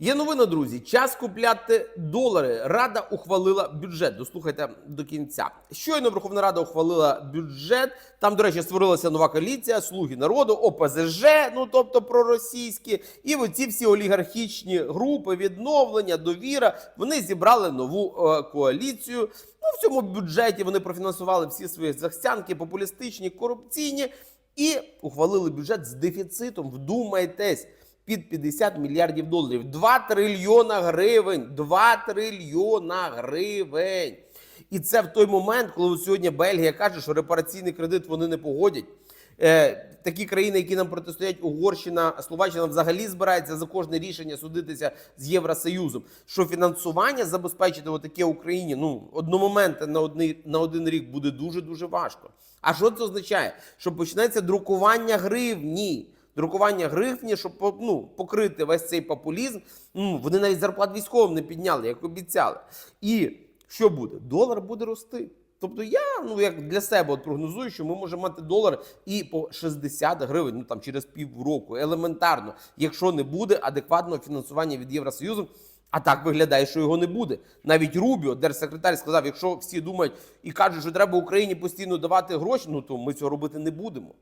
Є новина, друзі. Час купляти долари. Рада ухвалила бюджет. Дослухайте до кінця. Щойно Верховна Рада ухвалила бюджет. Там, до речі, створилася нова коаліція, слуги народу, ОПЗЖ, ну тобто проросійські, і оці всі олігархічні групи, відновлення, довіра. Вони зібрали нову е, коаліцію. Ну, в цьому бюджеті вони профінансували всі свої захстянки, популістичні, корупційні, і ухвалили бюджет з дефіцитом. Вдумайтесь під 50 мільярдів доларів. 2 трильйона гривень. 2 трильйона гривень. І це в той момент, коли сьогодні Бельгія каже, що репараційний кредит вони не погодять. Е, такі країни, які нам протистоять, Угорщина, Словаччина взагалі збирається за кожне рішення судитися з Євросоюзом. Що фінансування забезпечити отаке Україні ну одномоментно на один, на один рік буде дуже дуже важко. А що це означає? Що почнеться друкування гривні. Друкування гривні, щоб ну, покрити весь цей популізм. Ну, вони навіть зарплат військовим не підняли, як обіцяли. І що буде? Долар буде рости. Тобто я ну як для себе от прогнозую, що ми можемо мати долар і по 60 гривень, ну там через півроку, елементарно, якщо не буде адекватного фінансування від Євросоюзу. А так виглядає, що його не буде. Навіть Рубіо, держсекретар, сказав: якщо всі думають і кажуть, що треба Україні постійно давати гроші, ну то ми цього робити не будемо.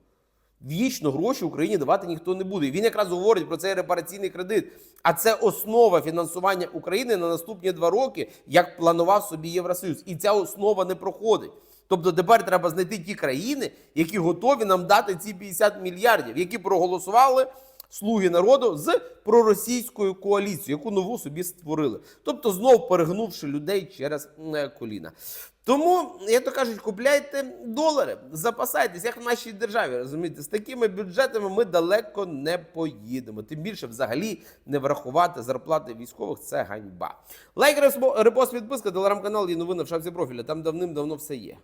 Вічно гроші Україні давати ніхто не буде. Він якраз говорить про цей репараційний кредит. А це основа фінансування України на наступні два роки, як планував собі Євросоюз. І ця основа не проходить. Тобто тепер треба знайти ті країни, які готові нам дати ці 50 мільярдів, які проголосували слуги народу з проросійською коаліцією, яку нову собі створили. Тобто, знов перегнувши людей через е, коліна. Тому, як то кажуть, купляйте долари, запасайтесь, як в нашій державі. Розумієте, з такими бюджетами ми далеко не поїдемо. Тим більше, взагалі, не врахувати зарплати військових це ганьба. Лайк, репост, підписка, телеграм-канал і новини в шапці профіля. Там давним-давно все є.